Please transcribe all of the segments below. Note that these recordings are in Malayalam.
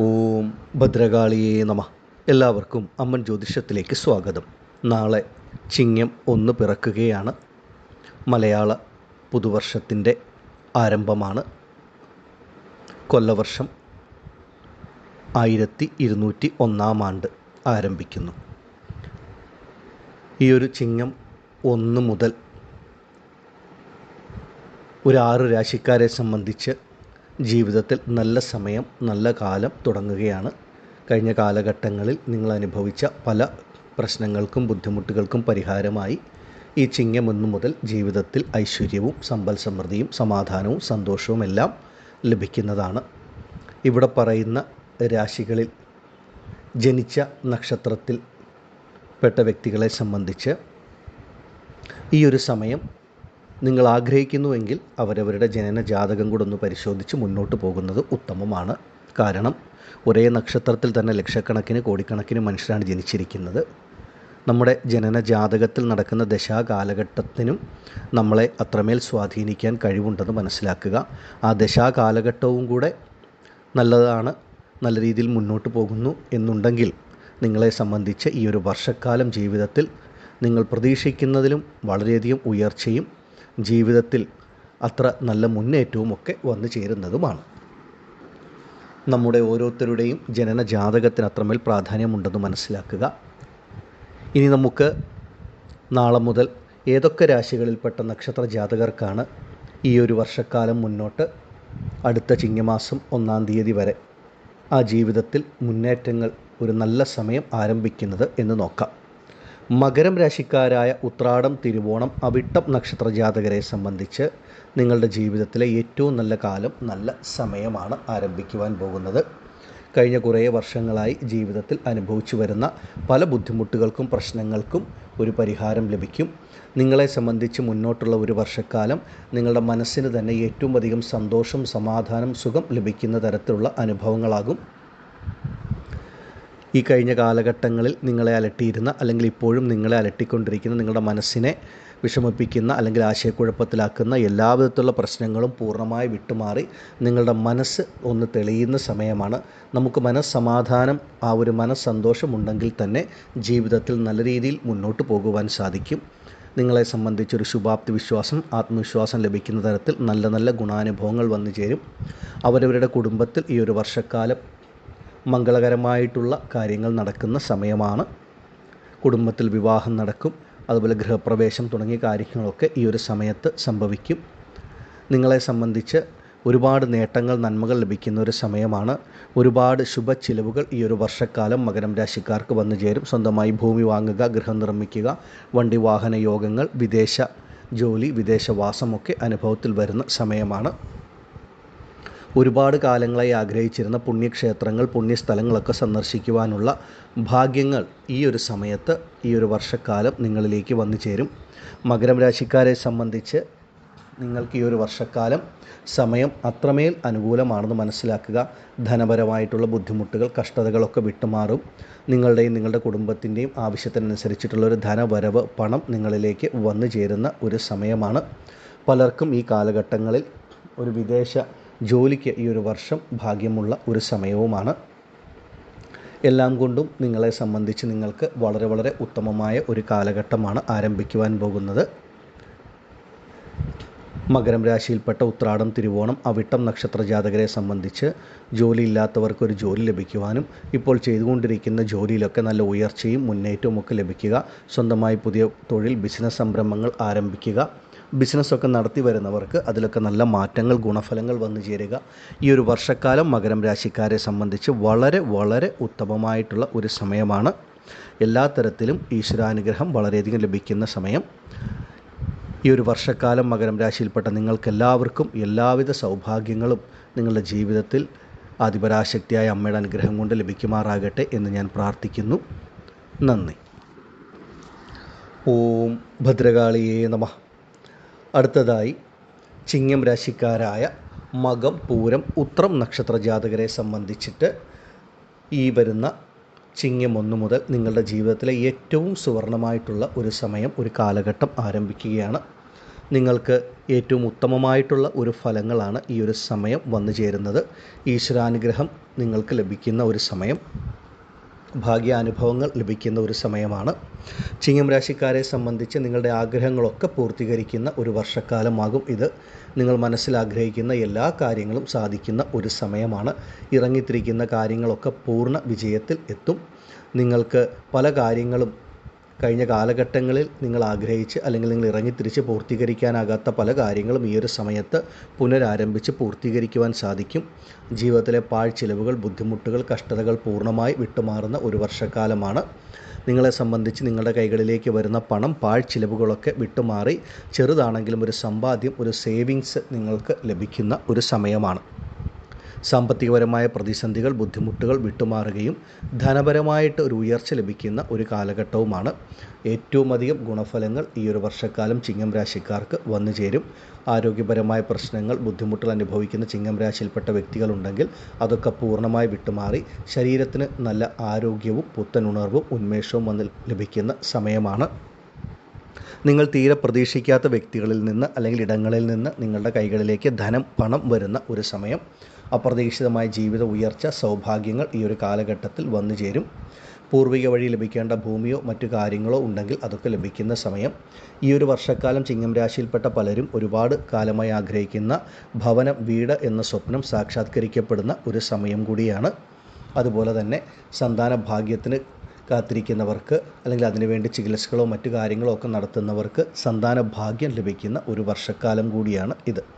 ഓം ഭദ്രകാളിയേ നമ. എല്ലാവർക്കും അമ്മൻ ജ്യോതിഷത്തിലേക്ക് സ്വാഗതം. നാളെ ചിങ്ങം ഒന്ന് പിറക്കുകയാണ്. മലയാള പുതുവർഷത്തിന്റെ ആരംഭമാണ്. കൊല്ലവർഷം ആയിരത്തി ഇരുന്നൂറ്റി ഒന്നാം ആണ്ട് ആരംഭിക്കുന്നു. ഈ ഒരു ചിങ്ങം ഒന്ന് മുതൽ ഒരു ആറ് രാശിക്കാരെ സംബന്ധിച്ച് ജീവിതത്തിൽ നല്ല സമയം നല്ല കാലം തുടങ്ങുകയാണ്. കഴിഞ്ഞ കാലഘട്ടങ്ങളിൽ നിങ്ങൾ അനുഭവിച്ച പല പ്രശ്നങ്ങൾക്കും ബുദ്ധിമുട്ടുകൾക്കും പരിഹാരമായി ഈ ചിങ്ങം ഒന്നു മുതൽ ജീവിതത്തിൽ ഐശ്വര്യവും സമ്പൽ സമൃദ്ധിയും സമാധാനവും സന്തോഷവും എല്ലാം ലഭിക്കുന്നതാണ്. ഇവിടെ പറയുന്ന രാശികളിൽ ജനിച്ച നക്ഷത്രത്തിൽ പെട്ട വ്യക്തികളെ സംബന്ധിച്ച് ഈ ഒരു സമയം നിങ്ങൾ ആഗ്രഹിക്കുന്നുവെങ്കിൽ അവരവരുടെ ജനന ജാതകം കൂടെ ഒന്ന് പരിശോധിച്ച് മുന്നോട്ട് പോകുന്നത് ഉത്തമമാണ്. കാരണം ഒരേ നക്ഷത്രത്തിൽ തന്നെ ലക്ഷക്കണക്കിന് കോടിക്കണക്കിന് മനുഷ്യരാണ് ജനിച്ചിരിക്കുന്നത്. നമ്മുടെ ജനന ജാതകത്തിൽ നടക്കുന്ന ദശാകാലഘട്ടത്തിനും നമ്മളെ അത്രമേൽ സ്വാധീനിക്കാൻ കഴിവുണ്ടെന്ന് മനസ്സിലാക്കുക. ആ ദശാകാലഘട്ടവും കൂടെ നല്ലതാണ് നല്ല രീതിയിൽ മുന്നോട്ട് പോകുന്നു എന്നുണ്ടെങ്കിൽ നിങ്ങളെ സംബന്ധിച്ച് ഈ ഒരു വർഷക്കാലം ജീവിതത്തിൽ നിങ്ങൾ പ്രതീക്ഷിക്കുന്നതിലും വളരെയധികം ഉയർച്ചയും ജീവിതത്തിൽ അത്ര നല്ല മുന്നേറ്റവും ഒക്കെ വന്നു ചേരുന്നതുമാണ്. നമ്മുടെ ഓരോരുത്തരുടെയും ജനന ജാതകത്തിന് അത്രമേൽ പ്രാധാന്യമുണ്ടെന്ന് മനസ്സിലാക്കുക. ഇനി നമുക്ക് നാളെ മുതൽ ഏതൊക്കെ രാശികളിൽപ്പെട്ട നക്ഷത്ര ജാതകർക്കാണ് ഈ ഒരു വർഷക്കാലം മുന്നോട്ട് അടുത്ത ചിങ്ങമാസം ഒന്നാം തീയതി വരെ ആ ജീവിതത്തിൽ മുന്നേറ്റങ്ങൾ ഒരു നല്ല സമയം ആരംഭിക്കുന്നത് എന്ന് നോക്കാം. മകരം രാശിക്കാരായ ഉത്രാടം തിരുവോണം അവിട്ടം നക്ഷത്ര ജാതകരെ സംബന്ധിച്ച് നിങ്ങളുടെ ജീവിതത്തിലെ ഏറ്റവും നല്ല കാലം നല്ല സമയമാണ് ആരംഭിക്കുവാൻ പോകുന്നത്. കഴിഞ്ഞ കുറേ വർഷങ്ങളായി ജീവിതത്തിൽ അനുഭവിച്ചു വരുന്ന പല ബുദ്ധിമുട്ടുകൾക്കും പ്രശ്നങ്ങൾക്കും ഒരു പരിഹാരം ലഭിക്കും. നിങ്ങളെ സംബന്ധിച്ച് മുന്നോട്ടുള്ള ഒരു വർഷക്കാലം നിങ്ങളുടെ മനസ്സിന് തന്നെ ഏറ്റവും അധികം സന്തോഷം സമാധാനം സുഖം ലഭിക്കുന്ന തരത്തിലുള്ള അനുഭവങ്ങളാകും. ഈ കഴിഞ്ഞ കാലഘട്ടങ്ങളിൽ നിങ്ങളെ അലട്ടിയിരുന്ന അല്ലെങ്കിൽ ഇപ്പോഴും നിങ്ങളെ അലട്ടിക്കൊണ്ടിരിക്കുന്ന നിങ്ങളുടെ മനസ്സിനെ വിഷമിപ്പിക്കുന്ന അല്ലെങ്കിൽ ആശയക്കുഴപ്പത്തിലാക്കുന്ന എല്ലാ വിധത്തിലുള്ള പ്രശ്നങ്ങളും പൂർണമായി വിട്ടുമാറി നിങ്ങളുടെ മനസ്സ് ഒന്ന് തെളിയുന്ന സമയമാണ്. നമുക്ക് മനസ്സമാധാനം ആ ഒരു മനസ്സന്തോഷമുണ്ടെങ്കിൽ തന്നെ ജീവിതത്തിൽ നല്ല രീതിയിൽ മുന്നോട്ട് പോകുവാൻ സാധിക്കും. നിങ്ങളെ സംബന്ധിച്ചൊരു ശുഭാപ്തി വിശ്വാസം ആത്മവിശ്വാസം ലഭിക്കുന്ന തരത്തിൽ നല്ല നല്ല ഗുണാനുഭവങ്ങൾ വന്നു ചേരും. അവരവരുടെ കുടുംബത്തിൽ ഈ ഒരു വർഷക്കാലം മംഗളകരമായിട്ടുള്ള കാര്യങ്ങൾ നടക്കുന്ന സമയമാണ്. കുടുംബത്തിൽ വിവാഹം നടക്കും. അതുപോലെ ഗൃഹപ്രവേശം തുടങ്ങിയ കാര്യങ്ങളൊക്കെ ഈ ഒരു സമയത്ത് സംഭവിക്കും. നിങ്ങളെ സംബന്ധിച്ച് ഒരുപാട് നേട്ടങ്ങൾ നന്മകൾ ലഭിക്കുന്ന ഒരു സമയമാണ്. ഒരുപാട് ശുഭ ചിലവുകൾ ഈ ഒരു വർഷക്കാലം മകരം രാശിക്കാർക്ക് വന്നു ചേരും. സ്വന്തമായി ഭൂമി വാങ്ങുക ഗൃഹം നിർമ്മിക്കുക വണ്ടി വാഹന യോഗങ്ങൾ വിദേശ ജോലി വിദേശവാസമൊക്കെ അനുഭവത്തിൽ വരുന്ന സമയമാണ്. ഒരുപാട് കാലങ്ങളായി ആഗ്രഹിച്ചിരുന്ന പുണ്യക്ഷേത്രങ്ങൾ പുണ്യസ്ഥലങ്ങളൊക്കെ സന്ദർശിക്കുവാനുള്ള ഭാഗ്യങ്ങൾ ഈ ഒരു സമയത്ത് ഈ ഒരു വർഷക്കാലം നിങ്ങളിലേക്ക് വന്നു ചേരും. മകരം രാശിക്കാരെ സംബന്ധിച്ച് നിങ്ങൾക്ക് ഈ ഒരു വർഷക്കാലം സമയം അത്രമേൽ അനുകൂലമാണെന്ന് മനസ്സിലാക്കുക. ധനപരമായിട്ടുള്ള ബുദ്ധിമുട്ടുകൾ കഷ്ടതകളൊക്കെ വിട്ടുമാറും. നിങ്ങളുടെയും നിങ്ങളുടെ കുടുംബത്തിന്റെയും ആവശ്യത്തിനനുസരിച്ചിട്ടുള്ള ഒരു ധനവരവ് പണം നിങ്ങളിലേക്ക് വന്നു ചേരുന്ന ഒരു സമയമാണ്. പലർക്കും ഈ കാലഘട്ടങ്ങളിൽ ഒരു വിദേശ ജോലിക്ക് ഈ ഒരു വർഷം ഭാഗ്യമുള്ള ഒരു സമയവുമാണ്. എല്ലാം കൊണ്ടും നിങ്ങളെ സംബന്ധിച്ച് നിങ്ങൾക്ക് വളരെ വളരെ ഉത്തമമായ ഒരു കാലഘട്ടമാണ് ആരംഭിക്കുവാൻ പോകുന്നത്. മകരം രാശിയിൽപ്പെട്ട ഉത്രാടം തിരുവോണം അവിട്ടം നക്ഷത്ര ജാതകരെ സംബന്ധിച്ച് ജോലിയില്ലാത്തവർക്ക് ഒരു ജോലി ലഭിക്കുവാനും ഇപ്പോൾ ചെയ്തുകൊണ്ടിരിക്കുന്ന ജോലിയിലൊക്കെ നല്ല ഉയർച്ചയും മുന്നേറ്റവും ഒക്കെ ലഭിക്കുക. സ്വന്തമായി പുതിയ തൊഴിൽ ബിസിനസ് സംരംഭങ്ങൾ ആരംഭിക്കുക. ബിസിനസ്സൊക്കെ നടത്തി വരുന്നവർക്ക് അതിലൊക്കെ നല്ല മാറ്റങ്ങൾ ഗുണഫലങ്ങൾ വന്നു ചേരുക. ഈ ഒരു വർഷക്കാലം മകരം രാശിക്കാരെ സംബന്ധിച്ച് വളരെ വളരെ ഉത്തമമായിട്ടുള്ള ഒരു സമയമാണ്. എല്ലാ തരത്തിലും ഈശ്വരാനുഗ്രഹം വളരെയധികം ലഭിക്കുന്ന സമയം. ഈ ഒരു വർഷക്കാലം മകരം രാശിയിൽപ്പെട്ട നിങ്ങൾക്കെല്ലാവർക്കും എല്ലാവിധ സൗഭാഗ്യങ്ങളും നിങ്ങളുടെ ജീവിതത്തിൽ ആദിപരാശക്തിയായ അമ്മയുടെ അനുഗ്രഹം കൊണ്ട് ലഭിക്കുമാറാകട്ടെ എന്ന് ഞാൻ പ്രാർത്ഥിക്കുന്നു. നന്ദി. ഓം ഭദ്രകാളിയേ നമ. അടുത്തതായി ചിങ്ങം രാശിക്കാരായ മകം പൂരം ഉത്രം നക്ഷത്ര ജാതകരെ സംബന്ധിച്ചിട്ട് ഈ വരുന്ന ചിങ്ങം ഒന്ന് മുതൽ നിങ്ങളുടെ ജീവിതത്തിലെ ഏറ്റവും സുവർണമായിട്ടുള്ള ഒരു സമയം ഒരു കാലഘട്ടം ആരംഭിക്കുകയാണ്. നിങ്ങൾക്ക് ഏറ്റവും ഉത്തമമായിട്ടുള്ള ഒരു ഫലങ്ങളാണ് ഈ ഒരു സമയം വന്നു ചേരുന്നത്. ഈശ്വരാനുഗ്രഹം നിങ്ങൾക്ക് ലഭിക്കുന്ന ഒരു സമയം. ഭാഗ്യാനുഭവങ്ങൾ ലഭിക്കുന്ന ഒരു സമയമാണ്. ചിങ്ങം രാശിക്കാരെ സംബന്ധിച്ച് നിങ്ങളുടെ ആഗ്രഹങ്ങളൊക്കെ പൂർത്തീകരിക്കുന്ന ഒരു വർഷക്കാലമാകും ഇത്. നിങ്ങൾ മനസ്സിലാഗ്രഹിക്കുന്ന എല്ലാ കാര്യങ്ങളും സാധിക്കുന്ന ഒരു സമയമാണ്. ഇറങ്ങിത്തിരിക്കുന്ന കാര്യങ്ങളൊക്കെ പൂർണ വിജയത്തിൽ എത്തും. നിങ്ങൾക്ക് പല കാര്യങ്ങളും കഴിഞ്ഞ കാലഘട്ടങ്ങളിൽ നിങ്ങൾ ആഗ്രഹിച്ച് അല്ലെങ്കിൽ നിങ്ങൾ ഇറങ്ങിത്തിരിച്ച് പൂർത്തീകരിക്കാനാകാത്ത പല കാര്യങ്ങളും ഈ ഒരു സമയത്ത് പുനരാരംഭിച്ച് പൂർത്തീകരിക്കുവാൻ സാധിക്കും. ജീവിതത്തിലെ പാഴ്ചിലവുകൾ ബുദ്ധിമുട്ടുകൾ കഷ്ടതകൾ പൂർണമായി വിട്ടുമാറുന്ന ഒരു വർഷക്കാലമാണ്. നിങ്ങളെ സംബന്ധിച്ച് നിങ്ങളുടെ കൈകളിലേക്ക് വരുന്ന പണം പാഴ്ചിലവുകളൊക്കെ വിട്ടുമാറി ചെറുതാണെങ്കിലും ഒരു സമ്പാദ്യം ഒരു സേവിങ്സ് നിങ്ങൾക്ക് ലഭിക്കുന്ന ഒരു സമയമാണ്. സാമ്പത്തികപരമായ പ്രതിസന്ധികൾ ബുദ്ധിമുട്ടുകൾ വിട്ടുമാറുകയും ധനപരമായിട്ട് ഒരു ഉയർച്ച ലഭിക്കുന്ന ഒരു കാലഘട്ടവുമാണ്. ഏറ്റവും അധികം ഗുണഫലങ്ങൾ ഈ ഒരു വർഷക്കാലം ചിങ്ങം രാശിക്കാർക്ക് വന്നു ചേരും. ആരോഗ്യപരമായ പ്രശ്നങ്ങൾ ബുദ്ധിമുട്ടുകൾ അനുഭവിക്കുന്ന ചിങ്ങം രാശിയിൽപ്പെട്ട വ്യക്തികളുണ്ടെങ്കിൽ അതൊക്കെ പൂർണമായി വിട്ടുമാറി ശരീരത്തിന് നല്ല ആരോഗ്യവും പുത്തനുണർവും ഉന്മേഷവും വന്ന് ലഭിക്കുന്ന സമയമാണ്. നിങ്ങൾ തീരെ പ്രതീക്ഷിക്കാത്ത വ്യക്തികളിൽ നിന്ന് അല്ലെങ്കിൽ ഇടങ്ങളിൽ നിന്ന് നിങ്ങളുടെ കൈകളിലേക്ക് ധനം പണം വരുന്ന ഒരു സമയം. അപ്രതീക്ഷിതമായ ജീവിത ഉയർച്ച സൗഭാഗ്യങ്ങൾ ഈ ഒരു കാലഘട്ടത്തിൽ വന്നു ചേരും. പൂർവിക വഴി ലഭിക്കേണ്ട ഭൂമിയോ മറ്റു കാര്യങ്ങളോ ഉണ്ടെങ്കിൽ അതൊക്കെ ലഭിക്കുന്ന സമയം. ഈ ഒരു വർഷക്കാലം ചിങ്ങം രാശിയിൽപ്പെട്ട പലരും ഒരുപാട് കാലമായി ആഗ്രഹിക്കുന്ന ഭവനം വീട് എന്ന സ്വപ്നം സാക്ഷാത്കരിക്കപ്പെടുന്ന ഒരു സമയം കൂടിയാണ്. അതുപോലെ തന്നെ സന്താന ഭാഗ്യത്തിന് കാത്തിരിക്കുന്നവർക്ക് അല്ലെങ്കിൽ അതിനുവേണ്ടി ചികിത്സകളോ മറ്റു കാര്യങ്ങളോ ഒക്കെ നടത്തുന്നവർക്ക് സന്താന ഭാഗ്യം ലഭിക്കുന്ന ഒരു വർഷക്കാലം കൂടിയാണ് ഇത്.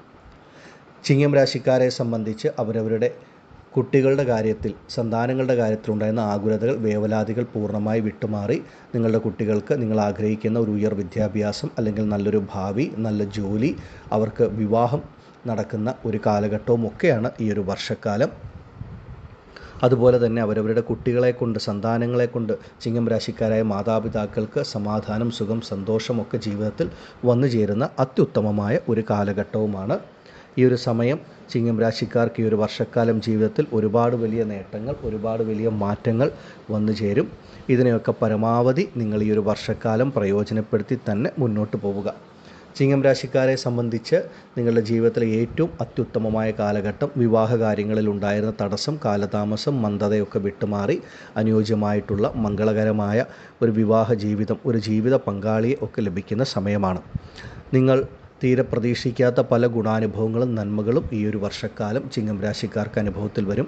ചിങ്ങം രാശിക്കാരെ സംബന്ധിച്ച് അവരവരുടെ കുട്ടികളുടെ കാര്യത്തിൽ സന്താനങ്ങളുടെ കാര്യത്തിലുണ്ടായിരുന്ന ആകുലതകൾ വേവലാതികൾ പൂർണമായി വിട്ടുമാറി നിങ്ങളുടെ കുട്ടികൾക്ക് നിങ്ങൾ ആഗ്രഹിക്കുന്ന ഒരു ഉയർ വിദ്യാഭ്യാസം അല്ലെങ്കിൽ നല്ലൊരു ഭാവി നല്ല ജോലി അവർക്ക് വിവാഹം നടക്കുന്ന ഒരു കാലഘട്ടവും ഒക്കെയാണ് ഈ ഒരു വർഷക്കാലം. അതുപോലെ തന്നെ അവരവരുടെ കുട്ടികളെ കൊണ്ട് സന്താനങ്ങളെ കൊണ്ട് ചിങ്ങം രാശിക്കാരായ മാതാപിതാക്കൾക്ക് സമാധാനം സുഖം സന്തോഷമൊക്കെ ജീവിതത്തിൽ വന്നു ചേരുന്ന അത്യുത്തമമായ ഒരു കാലഘട്ടവുമാണ് ഈ ഒരു സമയം ചിങ്ങം രാശിക്കാർക്ക് ഈ ഒരു വർഷക്കാലം ജീവിതത്തിൽ ഒരുപാട് വലിയ നേട്ടങ്ങൾ ഒരുപാട് വലിയ മാറ്റങ്ങൾ വന്നു ചേരും. ഇതിനെയൊക്കെ പരമാവധി നിങ്ങൾ ഈ ഒരു വർഷക്കാലം പ്രയോജനപ്പെടുത്തി തന്നെ മുന്നോട്ട് പോവുക. ചിങ്ങം രാശിക്കാരെ സംബന്ധിച്ച് നിങ്ങളുടെ ജീവിതത്തിലെ ഏറ്റവും അത്യുത്തമമായ കാലഘട്ടം വിവാഹ കാര്യങ്ങളിൽ ഉണ്ടായിരുന്ന തടസ്സം കാലതാമസം മന്ദതയൊക്കെ വിട്ടുമാറി അനുയോജ്യമായിട്ടുള്ള മംഗളകരമായ ഒരു വിവാഹ ജീവിതം ഒരു ജീവിത പങ്കാളിയെ ഒക്കെ ലഭിക്കുന്ന സമയമാണ്. നിങ്ങൾ തീരെ പ്രതീക്ഷിക്കാത്ത പല ഗുണാനുഭവങ്ങളും നന്മകളും ഈ ഒരു വർഷക്കാലം ചിങ്ങം രാശിക്കാർക്ക് അനുഭവത്തിൽ വരും.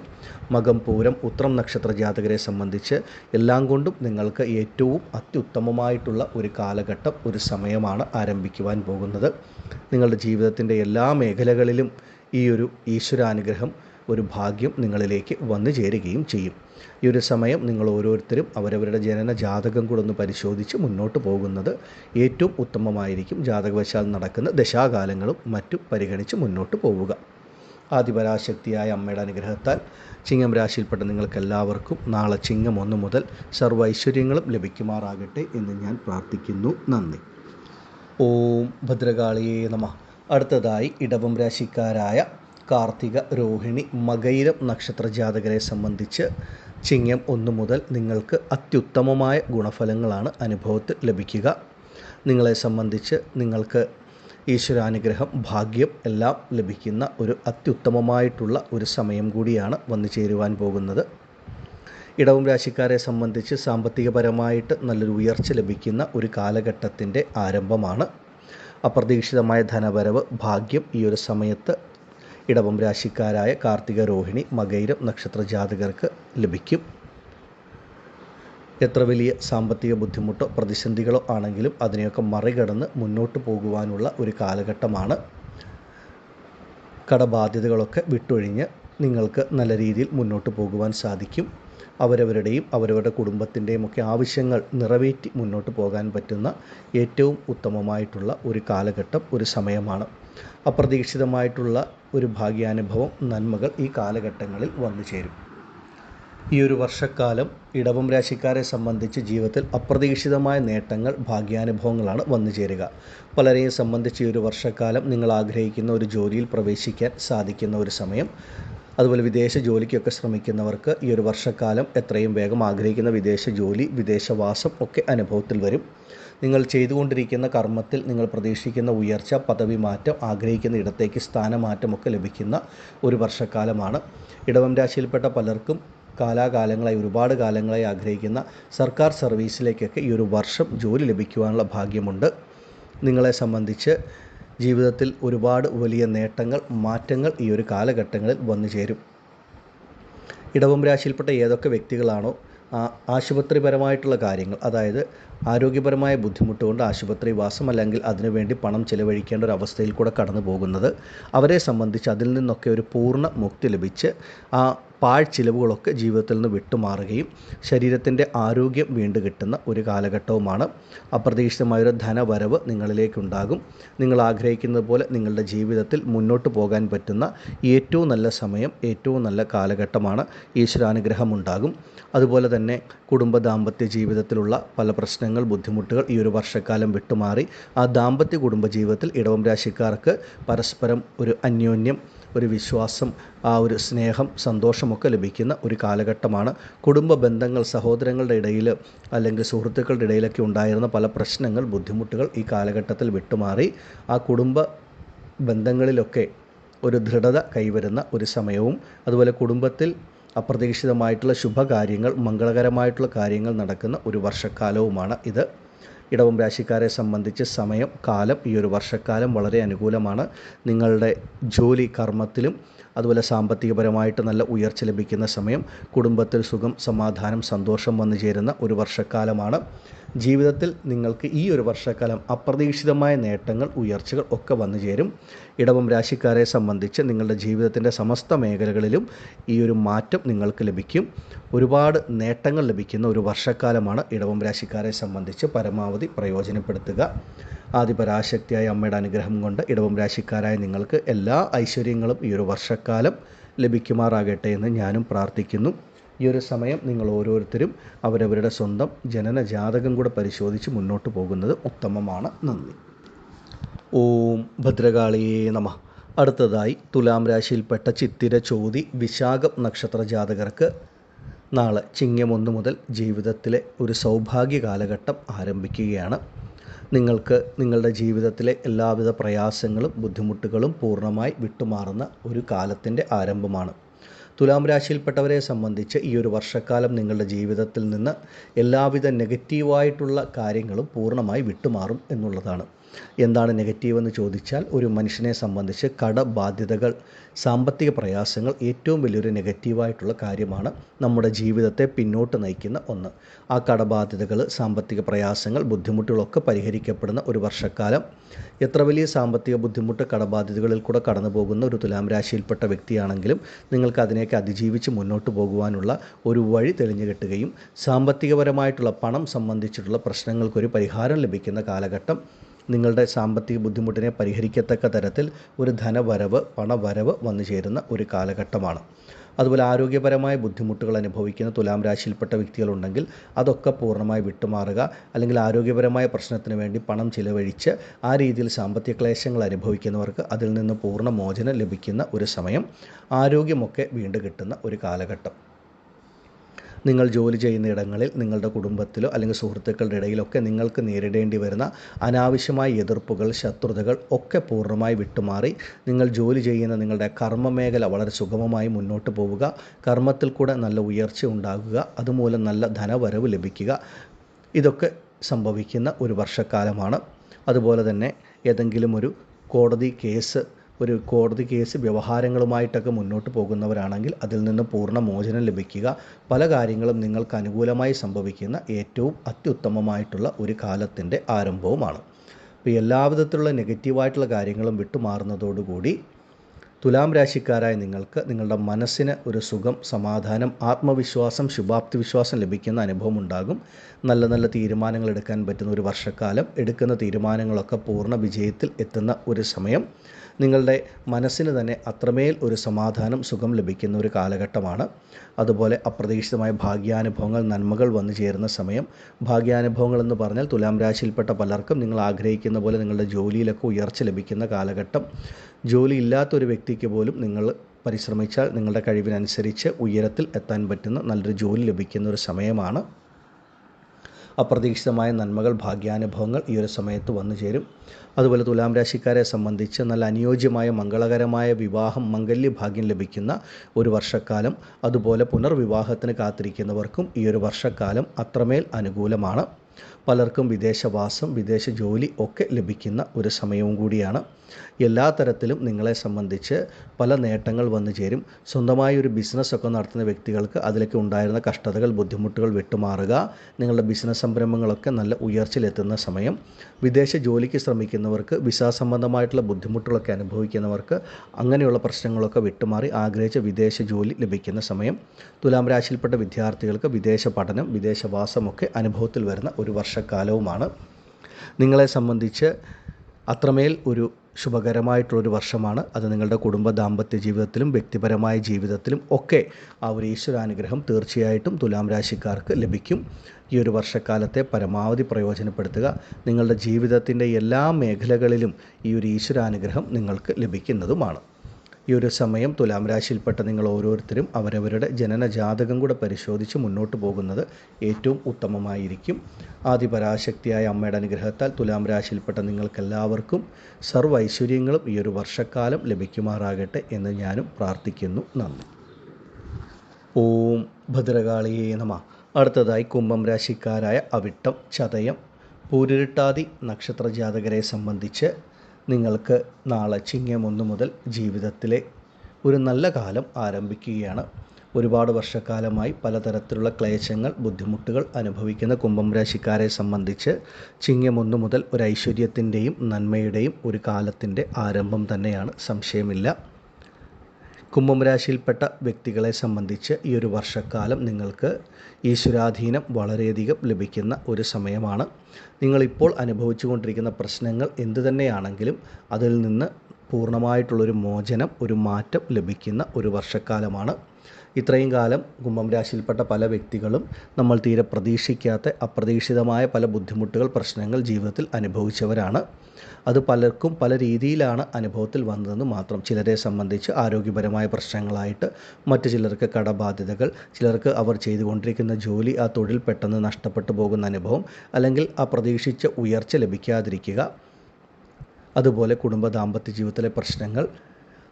മകം പൂരം ഉത്രം നക്ഷത്ര ജാതകരെ സംബന്ധിച്ച് എല്ലാം കൊണ്ടും നിങ്ങൾക്ക് ഏറ്റവും അത്യുത്തമമായിട്ടുള്ള ഒരു കാലഘട്ടം ഒരു സമയമാണ് ആരംഭിക്കുവാൻ പോകുന്നത്. നിങ്ങളുടെ ജീവിതത്തിന്റെ എല്ലാ മേഖലകളിലും ഈ ഒരു ഈശ്വരാനുഗ്രഹം ഒരു ഭാഗ്യം നിങ്ങളിലേക്ക് വന്നു ചേരുകയും ചെയ്യും. ഈ ഒരു സമയം നിങ്ങൾ ഓരോരുത്തരും അവരവരുടെ ജനന ജാതകം കൂടെ ഒന്ന് പരിശോധിച്ച് മുന്നോട്ട് പോകുന്നത് ഏറ്റവും ഉത്തമമായിരിക്കും. ജാതകവശാൽ നടക്കുന്ന ദശാകാലങ്ങളും മറ്റും പരിഗണിച്ച് മുന്നോട്ട് പോവുക. ആദിപരാശക്തിയായ അമ്മയുടെ അനുഗ്രഹത്താൽ ചിങ്ങം രാശിയിൽപ്പെട്ട നിങ്ങൾക്കെല്ലാവർക്കും നാളെ ചിങ്ങം ഒന്ന് മുതൽ സർവ ഐശ്വര്യങ്ങളും ലഭിക്കുമാറാകട്ടെ എന്ന് ഞാൻ പ്രാർത്ഥിക്കുന്നു. നന്ദി. ഓം ഭദ്രകാളിയേ നമ. അടുത്തതായി ഇടവം രാശിക്കാരായ കാർത്തിക രോഹിണി മകയിരം നക്ഷത്ര ജാതകരെ സംബന്ധിച്ച് ചിങ്ങം ഒന്ന് മുതൽ നിങ്ങൾക്ക് അത്യുത്തമമായ ഗുണഫലങ്ങളാണ് അനുഭവത്തിൽ ലഭിക്കുക. നിങ്ങളെ സംബന്ധിച്ച് നിങ്ങൾക്ക് ഈശ്വരാനുഗ്രഹം ഭാഗ്യം എല്ലാം ലഭിക്കുന്ന ഒരു അത്യുത്തമമായിട്ടുള്ള ഒരു സമയം കൂടിയാണ് വന്നു ചേരുവാൻ പോകുന്നത്. ഇടവം രാശിക്കാരെ സംബന്ധിച്ച് സാമ്പത്തികപരമായിട്ട് നല്ലൊരു ഉയർച്ച ലഭിക്കുന്ന ഒരു കാലഘട്ടത്തിന്റെ ആരംഭമാണ്. അപ്രതീക്ഷിതമായ ധനവരവ് ഭാഗ്യം ഈ ഒരു സമയത്ത് ഇടവം രാശിക്കാരായ കാർത്തിക രോഹിണി മകൈരം നക്ഷത്ര ജാതകർക്ക് ലഭിക്കും. എത്ര വലിയ സാമ്പത്തിക ബുദ്ധിമുട്ടോ പ്രതിസന്ധികളോ ആണെങ്കിലും അതിനെയൊക്കെ മറികടന്ന് മുന്നോട്ട് പോകുവാനുള്ള ഒരു കാലഘട്ടമാണ്. കടബാധ്യതകളൊക്കെ വിട്ടൊഴിഞ്ഞ് നിങ്ങൾക്ക് നല്ല രീതിയിൽ മുന്നോട്ട് പോകുവാൻ സാധിക്കും. അവരവരുടെയും അവരവരുടെ കുടുംബത്തിന്റെയും ഒക്കെ ആവശ്യങ്ങൾ നിറവേറ്റി മുന്നോട്ട് പോകാൻ പറ്റുന്ന ഏറ്റവും ഉത്തമമായിട്ടുള്ള ഒരു കാലഘട്ടം ഒരു സമയമാണ്. അപ്രതീക്ഷിതമായിട്ടുള്ള ഒരു ഭാഗ്യാനുഭവം നന്മകൾ ഈ കാലഘട്ടങ്ങളിൽ വന്നു ചേരും. ഈ ഒരു വർഷക്കാലം ഇടവം രാശിക്കാരെ സംബന്ധിച്ച് ജീവിതത്തിൽ അപ്രതീക്ഷിതമായ നേട്ടങ്ങൾ ഭാഗ്യാനുഭവങ്ങളാണ് വന്നു ചേരുക. പലരെയും സംബന്ധിച്ച് ഈ ഒരു വർഷക്കാലം നിങ്ങൾ ആഗ്രഹിക്കുന്ന ഒരു ജോലിയിൽ പ്രവേശിക്കാൻ സാധിക്കുന്ന ഒരു സമയം. അതുപോലെ വിദേശ ജോലിക്കൊക്കെ ശ്രമിക്കുന്നവർക്ക് ഈ ഒരു വർഷക്കാലം എത്രയും വേഗം ആഗ്രഹിക്കുന്ന വിദേശ ജോലി വിദേശവാസം ഒക്കെ അനുഭവത്തിൽ വരും. നിങ്ങൾ ചെയ്തുകൊണ്ടിരിക്കുന്ന കർമ്മത്തിൽ നിങ്ങൾ പ്രതീക്ഷിക്കുന്ന ഉയർച്ച പദവി മാറ്റം ആഗ്രഹിക്കുന്ന ഇടത്തേക്ക് സ്ഥാനമാറ്റമൊക്കെ ലഭിക്കുന്ന ഒരു വർഷക്കാലമാണ്. ഇടവം രാശിയിൽപ്പെട്ട പലർക്കും കാലാകാലങ്ങളായി ഒരുപാട് കാലങ്ങളായി ആഗ്രഹിക്കുന്ന സർക്കാർ സർവീസിലേക്കൊക്കെ ഈ ഒരു വർഷം ജോലി ലഭിക്കുവാനുള്ള ഭാഗ്യമുണ്ട്. നിങ്ങളെ സംബന്ധിച്ച് ജീവിതത്തിൽ ഒരുപാട് വലിയ നേട്ടങ്ങൾ മാറ്റങ്ങൾ ഈ ഒരു കാലഘട്ടങ്ങളിൽ വന്നു ചേരും. ഇടവം രാശിയിൽപ്പെട്ട ഏതൊക്കെ വ്യക്തികളാണോ ആശുപത്രിപരമായിട്ടുള്ള കാര്യങ്ങൾ അതായത് ആരോഗ്യപരമായ ബുദ്ധിമുട്ട് കൊണ്ട് ആശുപത്രി വാസം അല്ലെങ്കിൽ അതിനുവേണ്ടി പണം ചിലവഴിക്കേണ്ട ഒരു അവസ്ഥയിൽ കൂടെ കടന്നു പോകുന്നത്. അവരെ സംബന്ധിച്ച് അതിൽ നിന്നൊക്കെ ഒരു പൂർണ മുക്തി ലഭിച്ച് ആ പാഴ് ചിലവുകളൊക്കെ ജീവിതത്തിൽ നിന്ന് വിട്ടുമാറുകയും ശരീരത്തിന്റെ ആരോഗ്യം വീണ്ടും കിട്ടുന്ന ഒരു കാലഘട്ടവുമാണ്. അപ്രതീക്ഷിതമായൊരു ധനവരവ് നിങ്ങളിലേക്കുണ്ടാകും. നിങ്ങൾ ആഗ്രഹിക്കുന്നത് പോലെ നിങ്ങളുടെ ജീവിതത്തിൽ മുന്നോട്ട് പോകാൻ പറ്റുന്ന ഏറ്റവും നല്ല സമയം ഏറ്റവും നല്ല കാലഘട്ടമാണ് ഈശ്വരാനുഗ്രഹം ഉണ്ടാകും. അതുപോലെ തന്നെ കുടുംബ ദാമ്പത്യ ജീവിതത്തിലുള്ള പല പ്രശ്നങ്ങൾ ബുദ്ധിമുട്ടുകൾ ഈ ഒരു വർഷക്കാലം വിട്ടുമാറി. ആ ദാമ്പത്യ കുടുംബ ജീവിതത്തിൽ ഇടവം രാശിക്കാർക്ക് പരസ്പരം ഒരു അന്യോന്യം ഒരു വിശ്വാസം ആ ഒരു സ്നേഹം സന്തോഷമൊക്കെ ലഭിക്കുന്ന ഒരു കാലഘട്ടമാണ്. കുടുംബ ബന്ധങ്ങൾ സഹോദരങ്ങളുടെ ഇടയിൽ അല്ലെങ്കിൽ സുഹൃത്തുക്കളുടെ ഇടയിലൊക്കെ ഉണ്ടായിരുന്ന പല പ്രശ്നങ്ങൾ ബുദ്ധിമുട്ടുകൾ ഈ കാലഘട്ടത്തിൽ വിട്ടുമാറി. ആ കുടുംബ ബന്ധങ്ങളിലൊക്കെ ഒരു ദൃഢത കൈവരുന്ന ഒരു സമയവും അതുപോലെ കുടുംബത്തിൽ അപ്രതീക്ഷിതമായിട്ടുള്ള ശുഭകാര്യങ്ങൾ മംഗളകരമായിട്ടുള്ള കാര്യങ്ങൾ നടക്കുന്ന ഒരു വർഷക്കാലവുമാണ് ഇത്. ഇടവം രാശിക്കാരെ സംബന്ധിച്ച് സമയം കാലം ഈ ഒരു വർഷക്കാലം വളരെ അനുകൂലമാണ്. നിങ്ങളുടെ ജോലി കർമ്മത്തിലും അതുപോലെ സാമ്പത്തികപരമായിട്ട് നല്ല ഉയർച്ച ലഭിക്കുന്ന സമയം കുടുംബത്തിൽ സുഖം സമാധാനം സന്തോഷം വന്നു ചേരുന്ന ഒരു വർഷക്കാലമാണ്. ജീവിതത്തിൽ നിങ്ങൾക്ക് ഈ ഒരു വർഷക്കാലം അപ്രതീക്ഷിതമായ നേട്ടങ്ങൾ ഉയർച്ചകൾ ഒക്കെ വന്നു ചേരും. ഇടവം രാശിക്കാരെ സംബന്ധിച്ച് നിങ്ങളുടെ ജീവിതത്തിന്റെ സമസ്ത മേഖലകളിലും ഈ ഒരു മാറ്റം നിങ്ങൾക്ക് ലഭിക്കും. ഒരുപാട് നേട്ടങ്ങൾ ലഭിക്കുന്ന ഒരു വർഷക്കാലമാണ് ഇടവം രാശിക്കാരെ സംബന്ധിച്ച് പരമാവധി പ്രയോജനപ്പെടുത്തുക. ആദിപരാശക്തിയായ അമ്മയുടെ അനുഗ്രഹം കൊണ്ട് ഇടവം രാശിക്കാരായ നിങ്ങൾക്ക് എല്ലാ ഐശ്വര്യങ്ങളും ഈ ഒരു വർഷക്കാലം ലഭിക്കുമാറാകട്ടെ എന്ന് ഞാനും പ്രാർത്ഥിക്കുന്നു. ഈ ഒരു സമയം നിങ്ങൾ ഓരോരുത്തരും അവരവരുടെ സ്വന്തം ജനന ജാതകം കൂടെ പരിശോധിച്ച് മുന്നോട്ട് പോകുന്നത് ഉത്തമമാണ്. നന്ദി. ഓം ഭദ്രകാളിയേ നമ. അടുത്തതായി തുലാം രാശിയിൽപ്പെട്ട ചിത്തിര ചോതി വിശാഖം നക്ഷത്ര ജാതകർക്ക് നാളെ ചിങ്ങം ഒന്ന് മുതൽ ജീവിതത്തിലെ ഒരു സൗഭാഗ്യ കാലഘട്ടം ആരംഭിക്കുകയാണ്. നിങ്ങൾക്ക് നിങ്ങളുടെ ജീവിതത്തിലെ എല്ലാവിധ പ്രയാസങ്ങളും ബുദ്ധിമുട്ടുകളും പൂർണമായി വിട്ടുമാറുന്ന ഒരു കാലത്തിന്റെ ആരംഭമാണ്. തുലാം രാശിയിൽപ്പെട്ടവരെ സംബന്ധിച്ച് ഈ ഒരു വർഷക്കാലം നിങ്ങളുടെ ജീവിതത്തിൽ നിന്ന് എല്ലാവിധ നെഗറ്റീവായിട്ടുള്ള കാര്യങ്ങളും പൂർണമായി വിട്ടുമാറും എന്നുള്ളതാണ്. എന്താണ് നെഗറ്റീവ് എന്ന് ചോദിച്ചാൽ ഒരു മനുഷ്യനെ സംബന്ധിച്ച് കടബാധ്യതകൾ സാമ്പത്തിക പ്രയാസങ്ങൾ ഏറ്റവും വലിയൊരു നെഗറ്റീവായിട്ടുള്ള കാര്യമാണ് നമ്മുടെ ജീവിതത്തെ പിന്നോട്ട് നയിക്കുന്ന ഒന്ന്. ആ കടബാധ്യതകൾ സാമ്പത്തിക പ്രയാസങ്ങൾ ബുദ്ധിമുട്ടുകളൊക്കെ പരിഹരിക്കപ്പെടുന്ന ഒരു വർഷക്കാലം. എത്ര വലിയ സാമ്പത്തിക ബുദ്ധിമുട്ട് കടബാധ്യതകളിൽ കൂടെ കടന്നു പോകുന്ന ഒരു തുലാം രാശിയിൽപ്പെട്ട വ്യക്തിയാണെങ്കിലും നിങ്ങൾക്ക് അതിനെയൊക്കെ അതിജീവിച്ച് മുന്നോട്ട് പോകുവാനുള്ള ഒരു വഴി തെളിഞ്ഞു കിട്ടുകയും സാമ്പത്തികപരമായിട്ടുള്ള പണം സംബന്ധിച്ചിട്ടുള്ള പ്രശ്നങ്ങൾക്കൊരു പരിഹാരം ലഭിക്കുന്ന കാലഘട്ടം നിങ്ങളുടെ സാമ്പത്തിക ബുദ്ധിമുട്ടിനെ പരിഹരിക്കത്തക്ക തരത്തിൽ ഒരു ധനവരവ് പണവരവ് വന്നു ചേരുന്ന ഒരു കാലഘട്ടമാണ്. അതുപോലെ ആരോഗ്യപരമായ ബുദ്ധിമുട്ടുകൾ അനുഭവിക്കുന്ന തുലാം രാശിയിൽപ്പെട്ട വ്യക്തികളുണ്ടെങ്കിൽ അതൊക്കെ പൂർണമായി വിട്ടുമാറുക. അല്ലെങ്കിൽ ആരോഗ്യപരമായ പ്രശ്നത്തിന് വേണ്ടി പണം ചിലവഴിച്ച് ആ രീതിയിൽ സാമ്പത്തിക ക്ലേശങ്ങൾ അനുഭവിക്കുന്നവർക്ക് അതിൽ നിന്ന് പൂർണ മോചനം ലഭിക്കുന്ന ഒരു സമയം ആരോഗ്യമൊക്കെ വീണ്ടും കിട്ടുന്ന ഒരു കാലഘട്ടം. നിങ്ങൾ ജോലി ചെയ്യുന്ന ഇടങ്ങളിൽ നിങ്ങളുടെ കുടുംബത്തിലോ അല്ലെങ്കിൽ സുഹൃത്തുക്കളുടെ ഇടയിലൊക്കെ നിങ്ങൾക്ക് നേരിടേണ്ടി വരുന്ന അനാവശ്യമായ എതിർപ്പുകൾ ശത്രുതകൾ ഒക്കെ പൂർണമായി വിട്ടുമാറി നിങ്ങൾ ജോലി ചെയ്യുന്ന നിങ്ങളുടെ കർമ്മമേഖല വളരെ സുഗമമായി മുന്നോട്ട് പോവുക. കർമ്മത്തിൽ കൂടെ നല്ല ഉയർച്ച ഉണ്ടാകുക. അതുമൂലം നല്ല ധനവരവ് ലഭിക്കുക. ഇതൊക്കെ സംഭവിക്കുന്ന ഒരു വർഷക്കാലമാണ്. അതുപോലെ തന്നെ ഏതെങ്കിലും ഒരു കോടതി കേസ് ഒരു കോടതി കേസ് വ്യവഹാരങ്ങളുമായിട്ടൊക്കെ മുന്നോട്ട് പോകുന്നവരാണെങ്കിൽ അതിൽ നിന്ന് പൂർണ മോചനം ലഭിക്കുക. പല കാര്യങ്ങളും നിങ്ങൾക്ക് അനുകൂലമായി സംഭവിക്കുന്ന ഏറ്റവും അത്യുത്തമമായിട്ടുള്ള ഒരു കാലത്തിന്റെ ആരംഭവുമാണ്. അപ്പോൾ എല്ലാവിധത്തിലുള്ള നെഗറ്റീവായിട്ടുള്ള കാര്യങ്ങളും വിട്ടുമാറുന്നതോടുകൂടി തുലാം രാശിക്കാരായ നിങ്ങൾക്ക് നിങ്ങളുടെ മനസ്സിന് ഒരു സുഖം സമാധാനം ആത്മവിശ്വാസം ശുഭാപ്തി വിശ്വാസം ലഭിക്കുന്ന അനുഭവം ഉണ്ടാകും. നല്ല നല്ല തീരുമാനങ്ങൾ എടുക്കാൻ പറ്റുന്ന ഒരു വർഷക്കാലം എടുക്കുന്ന തീരുമാനങ്ങളൊക്കെ പൂർണ വിജയത്തിൽ എത്തുന്ന ഒരു സമയം. നിങ്ങളുടെ മനസ്സിന് തന്നെ അത്രമേൽ ഒരു സമാധാനം സുഖം ലഭിക്കുന്ന ഒരു കാലഘട്ടമാണ്. അതുപോലെ അപ്രതീക്ഷിതമായ ഭാഗ്യാനുഭവങ്ങൾ നന്മകൾ വന്നു ചേരുന്ന സമയം. ഭാഗ്യാനുഭവങ്ങൾ എന്ന് പറഞ്ഞാൽ തുലാം രാശിയിൽപ്പെട്ട പലർക്കും നിങ്ങൾ ആഗ്രഹിക്കുന്ന പോലെ നിങ്ങളുടെ ജോലിയിലൊക്കെ ഉയർച്ച ലഭിക്കുന്ന കാലഘട്ടം. ജോലി ഇല്ലാത്തൊരു വ്യക്തിക്ക് പോലും നിങ്ങൾ പരിശ്രമിച്ചാൽ നിങ്ങളുടെ കഴിവിനനുസരിച്ച് ഉയരത്തിൽ എത്താൻ പറ്റുന്ന നല്ലൊരു ജോലി ലഭിക്കുന്ന ഒരു സമയമാണ്. അപ്രതീക്ഷിതമായ നന്മകൾ ഭാഗ്യാനുഭവങ്ങൾ ഈ ഒരു സമയത്ത് വന്നു ചേരും. അതുപോലെ തുലാം രാശിക്കാരെ സംബന്ധിച്ച് നല്ല അനുയോജ്യമായ മംഗളകരമായ വിവാഹം മംഗല്യ ഭാഗ്യം ലഭിക്കുന്ന ഒരു വർഷക്കാലം. അതുപോലെ പുനർവിവാഹത്തിന് കാത്തിരിക്കുന്നവർക്കും ഈ ഒരു വർഷക്കാലം അത്രമേൽ അനുകൂലമാണ്. പലർക്കും വിദേശവാസം വിദേശ ജോലി ഒക്കെ ലഭിക്കുന്ന ഒരു സമയവും കൂടിയാണ്. എല്ലാ തരത്തിലും നിങ്ങളെ സംബന്ധിച്ച് പല നേട്ടങ്ങൾ വന്നു ചേരും. സ്വന്തമായി ഒരു ബിസിനസ്സൊക്കെ നടത്തുന്ന വ്യക്തികൾക്ക് അതിലേക്ക് ഉണ്ടായിരുന്ന കഷ്ടതകൾ ബുദ്ധിമുട്ടുകൾ വിട്ടുമാറുക. നിങ്ങളുടെ ബിസിനസ് സംരംഭങ്ങളൊക്കെ നല്ല ഉയർച്ചയിലെത്തുന്ന സമയം. വിദേശ ജോലിക്ക് ശ്രമിക്കുന്നവർക്ക് വിസ സംബന്ധമായിട്ടുള്ള ബുദ്ധിമുട്ടുകളൊക്കെ അനുഭവിക്കുന്നവർക്ക് അങ്ങനെയുള്ള പ്രശ്നങ്ങളൊക്കെ വിട്ടുമാറി ആഗ്രഹിച്ച വിദേശ ജോലി ലഭിക്കുന്ന സമയം. തുലാം രാശിയിൽപ്പെട്ട വിദ്യാർത്ഥികൾക്ക് വിദേശ പഠനം വിദേശവാസമൊക്കെ അനുഭവത്തിൽ വരുന്ന ഒരു വർഷക്കാലവുമാണ്. നിങ്ങളെ സംബന്ധിച്ച് അത്രമേൽ ഒരു ശുഭകരമായിട്ടുള്ളൊരു വർഷമാണ്. അത് നിങ്ങളുടെ കുടുംബ ദാമ്പത്യ ജീവിതത്തിലും വ്യക്തിപരമായ ജീവിതത്തിലും ഒക്കെ ആ ഒരു ഈശ്വരാനുഗ്രഹം തീർച്ചയായിട്ടും തുലാം രാശിക്കാർക്ക് ലഭിക്കും. ഈ ഒരു വർഷക്കാലത്തെ പരമാവധി പ്രയോജനപ്പെടുത്തുക. നിങ്ങളുടെ ജീവിതത്തിന്റെ എല്ലാ മേഖലകളിലും ഈ ഒരു ഈശ്വരാനുഗ്രഹം നിങ്ങൾക്ക് ലഭിക്കുന്നതുമാണ്. ഈ ഒരു സമയം തുലാം രാശിയിൽപ്പെട്ട നിങ്ങൾ ഓരോരുത്തരും അവരവരുടെ ജനന ജാതകം കൂടെ പരിശോധിച്ച് മുന്നോട്ട് പോകുന്നത് ഏറ്റവും ഉത്തമമായിരിക്കും. ആദിപരാശക്തിയായ അമ്മയുടെ അനുഗ്രഹത്താൽ തുലാം രാശിയിൽപ്പെട്ട നിങ്ങൾക്കെല്ലാവർക്കും സർവ ഐശ്വര്യങ്ങളും ഈ ഒരു വർഷക്കാലം ലഭിക്കുമാറാകട്ടെ എന്ന് ഞാനും പ്രാർത്ഥിക്കുന്നു. നന്ദി. ഓം ഭദ്രകാളിയേ നമ. അടുത്തതായി കുംഭം രാശിക്കാരായ അവിട്ടം ചതയം പൂരിട്ടാതി നക്ഷത്ര ജാതകരെ സംബന്ധിച്ച് നിങ്ങൾക്ക് നാളെ ചിങ്ങം ഒന്ന് മുതൽ ജീവിതത്തിലെ ഒരു നല്ല കാലം ആരംഭിക്കുകയാണ്. ഒരുപാട് വർഷക്കാലമായി പലതരത്തിലുള്ള ക്ലേശങ്ങൾ ബുദ്ധിമുട്ടുകൾ അനുഭവിക്കുന്ന കുംഭം രാശിക്കാരെ സംബന്ധിച്ച് ചിങ്ങം ഒന്ന് മുതൽ ഒരു ഐശ്വര്യത്തിന്റെയും നന്മയുടെയും ഒരു കാലത്തിന്റെ ആരംഭം തന്നെയാണ്. സംശയമില്ല. കുംഭം രാശിയിൽപ്പെട്ട വ്യക്തികളെ സംബന്ധിച്ച് ഈ ഒരു വർഷക്കാലം നിങ്ങൾക്ക് ഈശ്വരാധീനം വളരെയധികം ലഭിക്കുന്ന ഒരു സമയമാണ്. നിങ്ങളിപ്പോൾ അനുഭവിച്ചു കൊണ്ടിരിക്കുന്ന പ്രശ്നങ്ങൾ എന്തു തന്നെയാണെങ്കിലും അതിൽ നിന്ന് പൂർണമായിട്ടുള്ളൊരു മോചനം ഒരു മാറ്റം ലഭിക്കുന്ന ഒരു വർഷക്കാലമാണ് ഇത്രയും കാലം കുംഭം രാശിയിൽപ്പെട്ട പല വ്യക്തികളും നമ്മൾ തീരെ പ്രതീക്ഷിക്കാത്ത അപ്രതീക്ഷിതമായ പല ബുദ്ധിമുട്ടുകൾ പ്രശ്നങ്ങൾ ജീവിതത്തിൽ അനുഭവിച്ചവരാണ്. അത് പലർക്കും പല രീതിയിലാണ് അനുഭവത്തിൽ വന്നതെന്ന് മാത്രം ചിലരെ സംബന്ധിച്ച് ആരോഗ്യപരമായ പ്രശ്നങ്ങളായിട്ട് മറ്റു ചിലർക്ക് കടബാധ്യതകൾ ചിലർക്ക് അവർ ചെയ്തുകൊണ്ടിരിക്കുന്ന ജോലി ആ തൊഴിൽ പെട്ടെന്ന് നഷ്ടപ്പെട്ടു പോകുന്ന അനുഭവം അല്ലെങ്കിൽ ആ പ്രതീക്ഷിച്ച ഉയർച്ച ലഭിക്കാതിരിക്കുക. അതുപോലെ കുടുംബ ദാമ്പത്യ ജീവിതത്തിലെ പ്രശ്നങ്ങൾ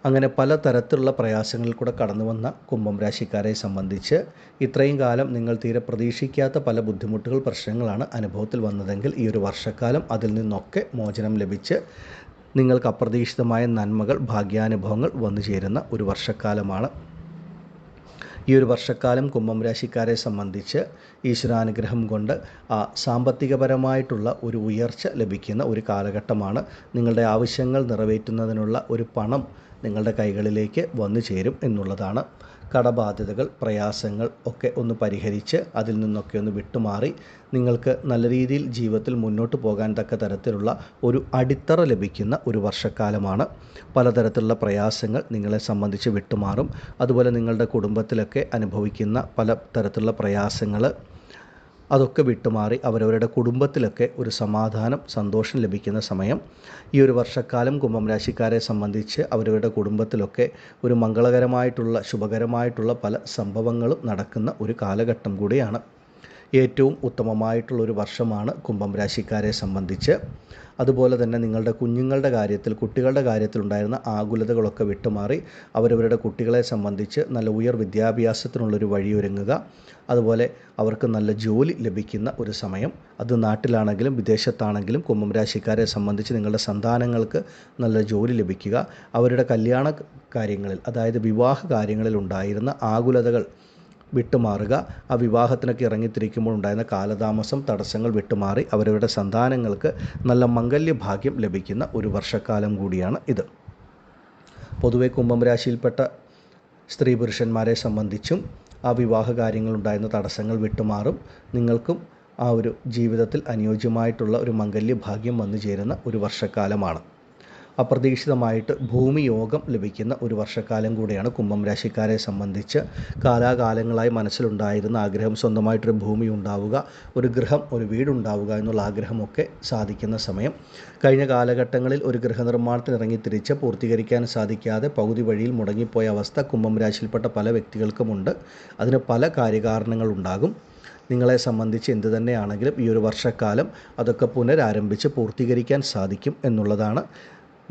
അങ്ങനെ പല തരത്തിലുള്ള പ്രയാസങ്ങളിൽ കൂടെ കടന്നു വന്ന കുംഭം രാശിക്കാരെ സംബന്ധിച്ച് ഇത്രയും കാലം നിങ്ങൾ തീരെ പ്രതീക്ഷിക്കാത്ത പല ബുദ്ധിമുട്ടുകൾ പ്രശ്നങ്ങളാണ് അനുഭവത്തിൽ വന്നതെങ്കിൽ ഈ ഒരു വർഷക്കാലം അതിൽ നിന്നൊക്കെ മോചനം ലഭിച്ച് നിങ്ങൾക്ക് അപ്രതീക്ഷിതമായ നന്മകൾ ഭാഗ്യാനുഭവങ്ങൾ വന്നു ചേരുന്ന ഒരു വർഷക്കാലമാണ്. ഈ ഒരു വർഷക്കാലം കുംഭം രാശിക്കാരെ സംബന്ധിച്ച് ഈശ്വരാനുഗ്രഹം കൊണ്ട് ആ സാമ്പത്തികപരമായിട്ടുള്ള ഒരു ഉയർച്ച ലഭിക്കുന്ന ഒരു കാലഘട്ടമാണ്. നിങ്ങളുടെ ആവശ്യങ്ങൾ നിറവേറ്റുന്നതിനുള്ള ഒരു പണം നിങ്ങളുടെ കൈകളിലേക്ക് വന്നു ചേരും എന്നുള്ളതാണ്. കടബാധ്യതകൾ പ്രയാസങ്ങൾ ഒക്കെ ഒന്ന് പരിഹരിച്ച് അതിൽ നിന്നൊക്കെ ഒന്ന് വിട്ടുമാറി നിങ്ങൾക്ക് നല്ല രീതിയിൽ ജീവിതത്തിൽ മുന്നോട്ട് പോകാൻ തക്ക തരത്തിലുള്ള ഒരു അടിത്തറ ലഭിക്കുന്ന ഒരു വർഷക്കാലമാണ്. പലതരത്തിലുള്ള പ്രയാസങ്ങൾ നിങ്ങളെ സംബന്ധിച്ച് വിട്ടുമാറും. അതുപോലെ നിങ്ങളുടെ കുടുംബത്തിലൊക്കെ അനുഭവിക്കുന്ന പല തരത്തിലുള്ള പ്രയാസങ്ങൾ അതൊക്കെ വിട്ടുമാറി അവരവരുടെ കുടുംബത്തിലൊക്കെ ഒരു സമാധാനം സന്തോഷം ലഭിക്കുന്ന സമയം. ഈ ഒരു വർഷക്കാലം കുംഭം രാശിക്കാരെ സംബന്ധിച്ച് അവരവരുടെ കുടുംബത്തിലൊക്കെ ഒരു മംഗളകരമായിട്ടുള്ള ശുഭകരമായിട്ടുള്ള പല സംഭവങ്ങളും നടക്കുന്ന ഒരു കാലഘട്ടം കൂടിയാണ്. ഏറ്റവും ഉത്തമമായിട്ടുള്ളൊരു വർഷമാണ് കുംഭം രാശിക്കാരെ സംബന്ധിച്ച്. അതുപോലെ തന്നെ നിങ്ങളുടെ കുഞ്ഞുങ്ങളുടെ കാര്യത്തിൽ കുട്ടികളുടെ കാര്യത്തിലുണ്ടായിരുന്ന ആകുലതകളൊക്കെ വിട്ടുമാറി അവരവരുടെ കുട്ടികളെ സംബന്ധിച്ച് നല്ല ഉയർ വിദ്യാഭ്യാസത്തിനുള്ളൊരു വഴിയൊരുങ്ങുക അതുപോലെ അവർക്ക് നല്ല ജോലി ലഭിക്കുന്ന ഒരു സമയം. അത് നാട്ടിലാണെങ്കിലും വിദേശത്താണെങ്കിലും കുംഭം രാശിക്കാരെ സംബന്ധിച്ച് നിങ്ങളുടെ സന്താനങ്ങൾക്ക് നല്ല ജോലി ലഭിക്കുക. അവരുടെ കല്യാണ കാര്യങ്ങളിൽ അതായത് വിവാഹ കാര്യങ്ങളിൽ ഉണ്ടായിരുന്ന ആകുലതകൾ വിട്ടുമാറുക. ആ വിവാഹത്തിനൊക്കെ ഇറങ്ങിത്തിരിക്കുമ്പോൾ ഉണ്ടായിരുന്ന കാലതാമസം തടസ്സങ്ങൾ വിട്ടുമാറി അവരവരുടെ സന്താനങ്ങൾക്ക് നല്ല മംഗല്യ ഭാഗ്യം ലഭിക്കുന്ന ഒരു വർഷക്കാലം കൂടിയാണ് ഇത്. പൊതുവെ കുംഭം രാശിയിൽപ്പെട്ട സ്ത്രീ പുരുഷന്മാരെ സംബന്ധിച്ചും ആ വിവാഹ കാര്യങ്ങളുണ്ടായിരുന്ന തടസ്സങ്ങൾ വിട്ടുമാറും. നിങ്ങൾക്കും ആ ഒരു ജീവിതത്തിൽ അനുയോജ്യമായിട്ടുള്ള ഒരു മംഗല്യ ഭാഗ്യം വന്നു ചേരുന്ന ഒരു വർഷക്കാലമാണ്. അപ്രതീക്ഷിതമായിട്ട് ഭൂമിയോഗം ലഭിക്കുന്ന ഒരു വർഷക്കാലം കൂടിയാണ് കുംഭം രാശിക്കാരെ സംബന്ധിച്ച് കാലാകാലങ്ങളായി മനസ്സിലുണ്ടായിരുന്ന ആഗ്രഹം സ്വന്തമായിട്ടൊരു ഭൂമി ഉണ്ടാവുക ഒരു ഗൃഹം ഒരു വീടുണ്ടാവുക എന്നുള്ള ആഗ്രഹമൊക്കെ സാധിക്കുന്ന സമയം. കഴിഞ്ഞ കാലഘട്ടങ്ങളിൽ ഒരു ഗൃഹനിർമ്മാണത്തിന് ഇറങ്ങിത്തിരിച്ച് പൂർത്തീകരിക്കാൻ സാധിക്കാതെ പകുതി വഴിയിൽ മുടങ്ങിപ്പോയ അവസ്ഥ കുംഭം രാശിയിൽപ്പെട്ട പല വ്യക്തികൾക്കുമുണ്ട്. അതിന് പല കാര്യകാരണങ്ങളുണ്ടാകും നിങ്ങളെ സംബന്ധിച്ച് എന്ത് തന്നെയാണെങ്കിലും ഈ ഒരു വർഷക്കാലം അതൊക്കെ പുനരാരംഭിച്ച് പൂർത്തീകരിക്കാൻ സാധിക്കും എന്നുള്ളതാണ്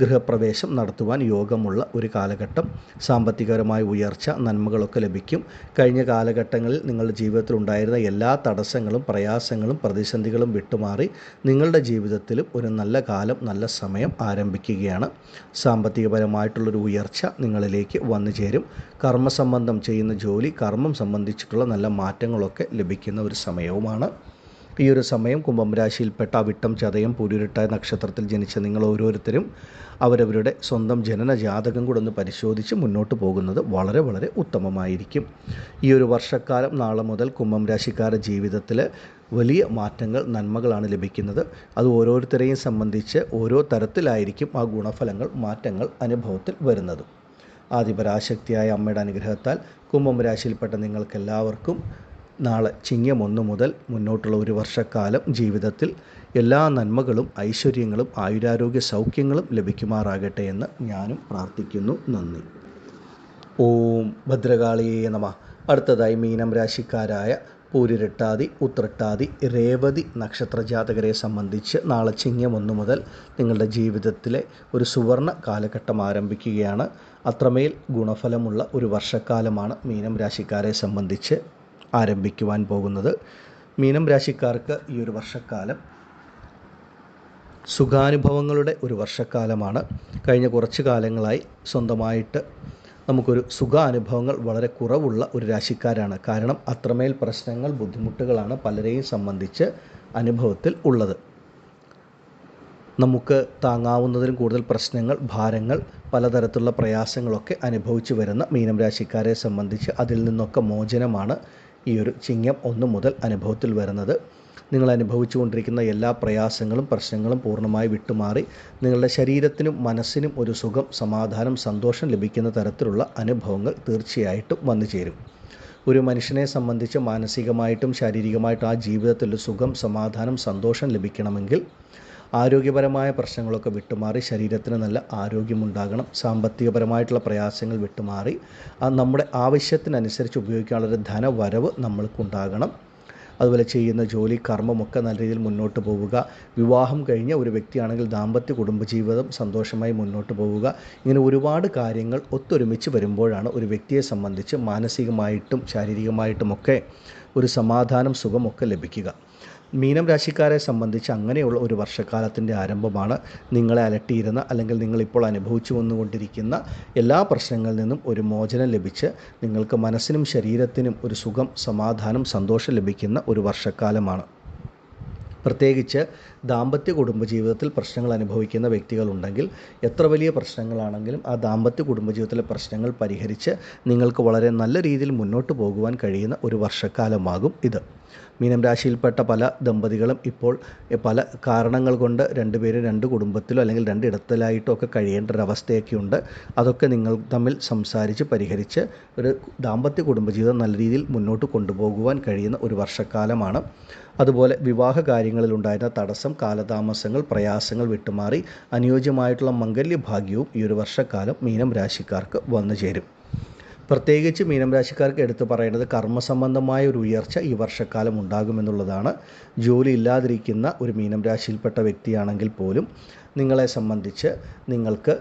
ഗൃഹപ്രവേശം നടത്തുവാൻ യോഗമുള്ള ഒരു കാലഘട്ടം. സാമ്പത്തികപരമായ ഉയർച്ച നന്മകളൊക്കെ ലഭിക്കും. കഴിഞ്ഞ കാലഘട്ടങ്ങളിൽ നിങ്ങളുടെ ജീവിതത്തിൽ ഉണ്ടായിരുന്ന എല്ലാ തടസ്സങ്ങളും പ്രയാസങ്ങളും പ്രതിസന്ധികളും വിട്ടുമാറി നിങ്ങളുടെ ജീവിതത്തിലും ഒരു നല്ല കാലം നല്ല സമയം ആരംഭിക്കുകയാണ്. സാമ്പത്തികപരമായിട്ടുള്ളൊരു ഉയർച്ച നിങ്ങളിലേക്ക് വന്നു ചേരും. കർമ്മസംബന്ധം ചെയ്യുന്ന ജോലി കർമ്മം സംബന്ധിച്ചിട്ടുള്ള നല്ല മാറ്റങ്ങളൊക്കെ ലഭിക്കുന്ന ഒരു സമയവുമാണ്. ഈ ഒരു സമയം കുംഭം രാശിയിൽപ്പെട്ട വിട്ടം ചതയം പൂരുരുട്ടായ നക്ഷത്രത്തിൽ ജനിച്ച നിങ്ങൾ ഓരോരുത്തരും അവരവരുടെ സ്വന്തം ജനന ജാതകം കൂടെ ഒന്ന് പരിശോധിച്ച് മുന്നോട്ട് പോകുന്നത് വളരെ വളരെ ഉത്തമമായിരിക്കും. ഈ ഒരു വർഷക്കാലം നാളെ മുതൽ കുംഭം രാശിക്കാരുടെ ജീവിതത്തിൽ വലിയ മാറ്റങ്ങൾ നന്മകളാണ് ലഭിക്കുന്നത്. അത് ഓരോരുത്തരെയും സംബന്ധിച്ച് ഓരോ തരത്തിലായിരിക്കും ആ ഗുണഫലങ്ങൾ മാറ്റങ്ങൾ അനുഭവത്തിൽ വരുന്നത്. ആദിപരാശക്തിയായ അമ്മയുടെ അനുഗ്രഹത്താൽ കുംഭം രാശിയിൽപ്പെട്ട നിങ്ങൾക്കെല്ലാവർക്കും നാളെ ചിങ്ങം ഒന്ന് മുതൽ മുന്നോട്ടുള്ള ഒരു വർഷക്കാലം ജീവിതത്തിൽ എല്ലാ നന്മകളും ഐശ്വര്യങ്ങളും ആയുരാരോഗ്യ സൗഖ്യങ്ങളും ലഭിക്കുമാറാകട്ടെ എന്ന് ഞാനും പ്രാർത്ഥിക്കുന്നു. നന്ദി. ഓം ഭദ്രകാളിയേ നമ. അടുത്തതായി മീനം രാശിക്കാരായ പൂരിരട്ടാതി ഉത്രട്ടാതി രേവതി നക്ഷത്ര ജാതകരെ സംബന്ധിച്ച് നാളെ ചിങ്ങം ഒന്ന് മുതൽ നിങ്ങളുടെ ജീവിതത്തിലെ ഒരു സുവർണ കാലഘട്ടം ആരംഭിക്കുകയാണ്. അത്രമേൽ ഗുണഫലമുള്ള ഒരു വർഷക്കാലമാണ് മീനം രാശിക്കാരെ സംബന്ധിച്ച് ആരംഭിക്കുവാൻ പോകുന്നത്. മീനം രാശിക്കാർക്ക് ഈ ഒരു വർഷക്കാലം സുഖാനുഭവങ്ങളുടെ ഒരു വർഷക്കാലമാണ്. കഴിഞ്ഞ കുറച്ച് കാലങ്ങളായി സ്വന്തമായിട്ട് നമുക്കൊരു സുഖാനുഭവങ്ങൾ വളരെ കുറവുള്ള ഒരു രാശിക്കാരാണ്. കാരണം അത്രമേൽ പ്രശ്നങ്ങൾ ബുദ്ധിമുട്ടുകളാണ് പലരെയും സംബന്ധിച്ച് അനുഭവത്തിൽ ഉള്ളത്. നമുക്ക് താങ്ങാവുന്നതിലും കൂടുതൽ പ്രശ്നങ്ങൾ ഭാരങ്ങൾ പലതരത്തിലുള്ള പ്രയാസങ്ങളൊക്കെ അനുഭവിച്ചു വരുന്ന മീനം രാശിക്കാരെ സംബന്ധിച്ച് അതിൽ നിന്നൊക്കെ മോചനമാണ്. ഈ ഒരു ചിങ്ങം ഒന്ന് മുതൽ അനുഭവത്തിൽ വരുന്നത്. നിങ്ങൾ അനുഭവിച്ചുകൊണ്ടിരിക്കുന്ന എല്ലാ പ്രയാസങ്ങളും പ്രശ്നങ്ങളും പൂർണമായി വിട്ടുമാറി നിങ്ങളുടെ ശരീരത്തിനും മനസ്സിനും ഒരു സുഖം സമാധാനം സന്തോഷം ലഭിക്കുന്ന തരത്തിലുള്ള അനുഭവങ്ങൾ തീർച്ചയായിട്ടും വന്നു ചേരും. ഒരു മനുഷ്യനെ സംബന്ധിച്ച് മാനസികമായിട്ടും ശാരീരികമായിട്ടും ആ ജീവിതത്തിൽ സുഖം സമാധാനം സന്തോഷം ലഭിക്കണമെങ്കിൽ ആരോഗ്യപരമായ പ്രശ്നങ്ങളൊക്കെ വിട്ടുമാറി ശരീരത്തിന് നല്ല ആരോഗ്യമുണ്ടാകണം സാമ്പത്തികപരമായിട്ടുള്ള പ്രയാസങ്ങൾ വിട്ടുമാറി ആ നമ്മുടെ ആവശ്യത്തിനനുസരിച്ച് ഉപയോഗിക്കാനുള്ളൊരു ധനവരവ് നമ്മൾക്കുണ്ടാകണം. അതുപോലെ ചെയ്യുന്ന ജോലി കർമ്മമൊക്കെ നല്ല രീതിയിൽ മുന്നോട്ട് പോവുക. വിവാഹം കഴിഞ്ഞ ഒരു വ്യക്തിയാണെങ്കിൽ ദാമ്പത്യ കുടുംബജീവിതം സന്തോഷമായി മുന്നോട്ട് പോവുക. ഇങ്ങനെ ഒരുപാട് കാര്യങ്ങൾ ഒത്തൊരുമിച്ച് വരുമ്പോഴാണ് ഒരു വ്യക്തിയെ സംബന്ധിച്ച് മാനസികമായിട്ടും ശാരീരികമായിട്ടുമൊക്കെ ഒരു സമാധാനം സുഖമൊക്കെ ലഭിക്കുക. മീനം രാശിക്കാരെ സംബന്ധിച്ച് അങ്ങനെയുള്ള ഒരു വർഷക്കാലത്തിന്റെ ആരംഭമാണ് നിങ്ങളെ അലട്ടിയിരുന്ന അല്ലെങ്കിൽ നിങ്ങളിപ്പോൾ അനുഭവിച്ചു വന്നുകൊണ്ടിരിക്കുന്ന എല്ലാ പ്രശ്നങ്ങളിൽ നിന്നും ഒരു മോചനം ലഭിച്ച് നിങ്ങൾക്ക് മനസ്സിനും ശരീരത്തിനും ഒരു സുഖം സമാധാനം സന്തോഷം ലഭിക്കുന്ന ഒരു വർഷക്കാലമാണ്. പ്രത്യേകിച്ച് ദാമ്പത്യ കുടുംബജീവിതത്തിൽ പ്രശ്നങ്ങൾ അനുഭവിക്കുന്ന വ്യക്തികളുണ്ടെങ്കിൽ എത്ര വലിയ പ്രശ്നങ്ങളാണെങ്കിലും ആ ദാമ്പത്യ കുടുംബജീവിതത്തിലെ പ്രശ്നങ്ങൾ പരിഹരിച്ച് നിങ്ങൾക്ക് വളരെ നല്ല രീതിയിൽ മുന്നോട്ട് പോകുവാൻ കഴിയുന്ന ഒരു വർഷക്കാലമാകും ഇത്. മീനം രാശിയിൽപ്പെട്ട പല ദമ്പതികളും ഇപ്പോൾ പല കാരണങ്ങൾ കൊണ്ട് രണ്ടുപേരും രണ്ട് കുടുംബത്തിലോ അല്ലെങ്കിൽ രണ്ട് ഇടത്തിലായിട്ടോ ഒക്കെ കഴിയേണ്ട ഒരവസ്ഥയൊക്കെ ഉണ്ട്. അതൊക്കെ നിങ്ങൾ തമ്മിൽ സംസാരിച്ച് പരിഹരിച്ച് ഒരു ദാമ്പത്യ കുടുംബജീവിതം നല്ല രീതിയിൽ മുന്നോട്ട് കൊണ്ടുപോകുവാൻ കഴിയുന്ന ഒരു വർഷക്കാലമാണ്. അതുപോലെ വിവാഹ കാര്യങ്ങളിലുണ്ടായിരുന്ന തടസ്സം കാലതാമസങ്ങൾ പ്രയാസങ്ങൾ വിട്ടുമാറി അനുയോജ്യമായിട്ടുള്ള മംഗല്യഭാഗ്യവും ഈ ഒരു വർഷക്കാലം മീനം രാശിക്കാർക്ക് വന്നു ചേരും. പ്രത്യേകിച്ച് മീനം രാശിക്കാർക്ക് എടുത്തു പറയേണ്ടത് കർമ്മസംബന്ധമായ ഒരു ഉയർച്ച ഈ വർഷക്കാലം ഉണ്ടാകുമെന്നുള്ളതാണ്. ജോലി ഇല്ലാതിരിക്കുന്ന ഒരു മീനം രാശിയിൽപ്പെട്ട വ്യക്തിയാണെങ്കിൽ പോലും നിങ്ങളെ സംബന്ധിച്ച് നിങ്ങൾക്ക്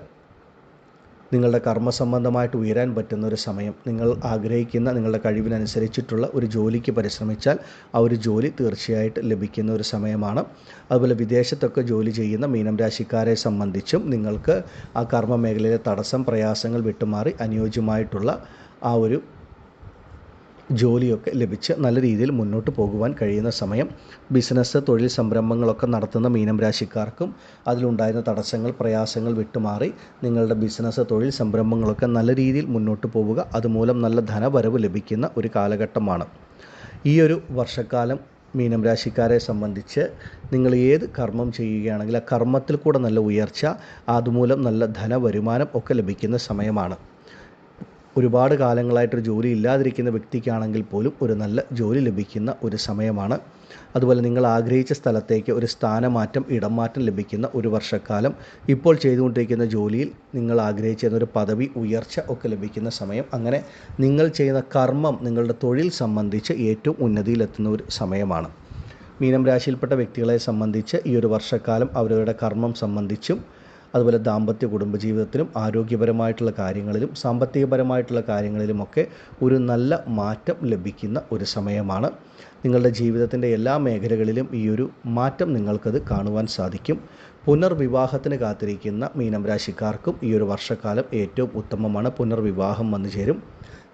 നിങ്ങളുടെ കർമ്മ സംബന്ധമായിട്ട് ഉയരാൻ പറ്റുന്ന ഒരു സമയം. നിങ്ങൾ ആഗ്രഹിക്കുന്ന നിങ്ങളുടെ കഴിവിനനുസരിച്ചിട്ടുള്ള ഒരു ജോലിക്ക് പരിശ്രമിച്ചാൽ ആ ഒരു ജോലി തീർച്ചയായിട്ട് ലഭിക്കുന്ന ഒരു സമയമാണ്. അതുപോലെ വിദേശത്തൊക്കെ ജോലി ചെയ്യുന്ന മീനം രാശിക്കാരെ സംബന്ധിച്ചും നിങ്ങൾക്ക് ആ കർമ്മ മേഖലയിലെ തടസ്സം പ്രയാസങ്ങൾ വിട്ടുമാറി അനുയോജ്യമായിട്ടുള്ള ആ ഒരു ജോലിയൊക്കെ ലഭിച്ച് നല്ല രീതിയിൽ മുന്നോട്ട് പോകുവാൻ കഴിയുന്ന സമയം ബിസിനസ് തൊഴിൽ സംരംഭങ്ങളൊക്കെ നടത്തുന്ന മീനം രാശിക്കാർക്കും അതിലുണ്ടായിരുന്ന തടസ്സങ്ങൾ പ്രയാസങ്ങൾ വിട്ടുമാറി നിങ്ങളുടെ ബിസിനസ് തൊഴിൽ സംരംഭങ്ങളൊക്കെ നല്ല രീതിയിൽ മുന്നോട്ട് പോവുക. അതുമൂലം നല്ല ധനവരവ് ലഭിക്കുന്ന ഒരു കാലഘട്ടമാണ്. ഈ ഒരു വർഷക്കാലം മീനം രാശിക്കാരെ സംബന്ധിച്ച് നിങ്ങൾ ഏത് കർമ്മം ചെയ്യുകയാണെങ്കിൽ ആ കർമ്മത്തിൽ കൂടെ നല്ല ഉയർച്ച അതുമൂലം നല്ല ധനവരുമാനം ഒക്കെ ലഭിക്കുന്ന സമയമാണ്. ഒരുപാട് കാലങ്ങളായിട്ടൊരു ജോലി ഇല്ലാതിരിക്കുന്ന വ്യക്തിക്കാണെങ്കിൽ പോലും ഒരു നല്ല ജോലി ലഭിക്കുന്ന ഒരു സമയമാണ്. അതുപോലെ നിങ്ങൾ ആഗ്രഹിച്ച സ്ഥലത്തേക്ക് ഒരു സ്ഥാനമാറ്റം ഇടം മാറ്റം ലഭിക്കുന്ന ഒരു വർഷക്കാലം ഇപ്പോൾ ചെയ്തുകൊണ്ടിരിക്കുന്ന ജോലിയിൽ നിങ്ങൾ ആഗ്രഹിച്ചിരുന്ന ഒരു പദവി ഉയർച്ച ഒക്കെ ലഭിക്കുന്ന സമയം. അങ്ങനെ നിങ്ങൾ ചെയ്യുന്ന കർമ്മം നിങ്ങളുടെ തൊഴിൽ സംബന്ധിച്ച് ഏറ്റവും ഉന്നതിയിലെത്തുന്ന ഒരു സമയമാണ്. മീനം രാശിയിൽപ്പെട്ട വ്യക്തികളെ സംബന്ധിച്ച് ഈ ഒരു വർഷക്കാലം അവരവരുടെ കർമ്മം സംബന്ധിച്ചും അതുപോലെ ദാമ്പത്യ കുടുംബജീവിതത്തിലും ആരോഗ്യപരമായിട്ടുള്ള കാര്യങ്ങളിലും സാമ്പത്തികപരമായിട്ടുള്ള കാര്യങ്ങളിലുമൊക്കെ ഒരു നല്ല മാറ്റം ലഭിക്കുന്ന ഒരു സമയമാണ്. നിങ്ങളുടെ ജീവിതത്തിന്റെ എല്ലാ മേഖലകളിലും ഈ ഒരു മാറ്റം നിങ്ങൾക്കത് കാണുവാൻ സാധിക്കും. പുനർവിവാഹത്തിന് കാത്തിരിക്കുന്ന മീനം രാശിക്കാർക്കും ഈ ഒരു വർഷക്കാലം ഏറ്റവും ഉത്തമമാണ്. പുനർവിവാഹം വന്നു ചേരും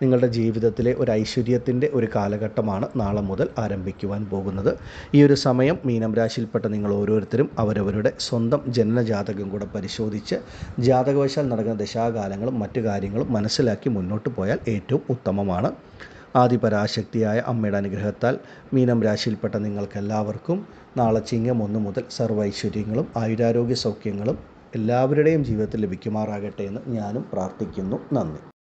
നിങ്ങളുടെ ജീവിതത്തിലെ ഒരു ഐശ്വര്യത്തിന്റെ ഒരു കാലഘട്ടമാണ് നാളെ മുതൽ ആരംഭിക്കുവാൻ പോകുന്നത്. ഈ ഒരു സമയം മീനം രാശിയിൽപ്പെട്ട നിങ്ങൾ ഓരോരുത്തരും അവരവരുടെ സ്വന്തം ജനനജാതകം കൂടെ പരിശോധിച്ച് ജാതകവശാൽ നടക്കുന്ന ദശാകാലങ്ങളും മറ്റു കാര്യങ്ങളും മനസ്സിലാക്കി മുന്നോട്ട് പോയാൽ ഏറ്റവും ഉത്തമമാണ്. ആദിപരാശക്തിയായ അമ്മയുടെ അനുഗ്രഹത്താൽ മീനം രാശിയിൽപ്പെട്ട നിങ്ങൾക്കെല്ലാവർക്കും നാളെ ചിങ്ങം ഒന്ന് മുതൽ സർവൈശ്വര്യങ്ങളും ആയുരാരോഗ്യ സൗഖ്യങ്ങളും എല്ലാവരുടെയും ജീവിതത്തിൽ ലഭിക്കുമാറാകട്ടെ എന്ന് ഞാനും പ്രാർത്ഥിക്കുന്നു. നന്ദി.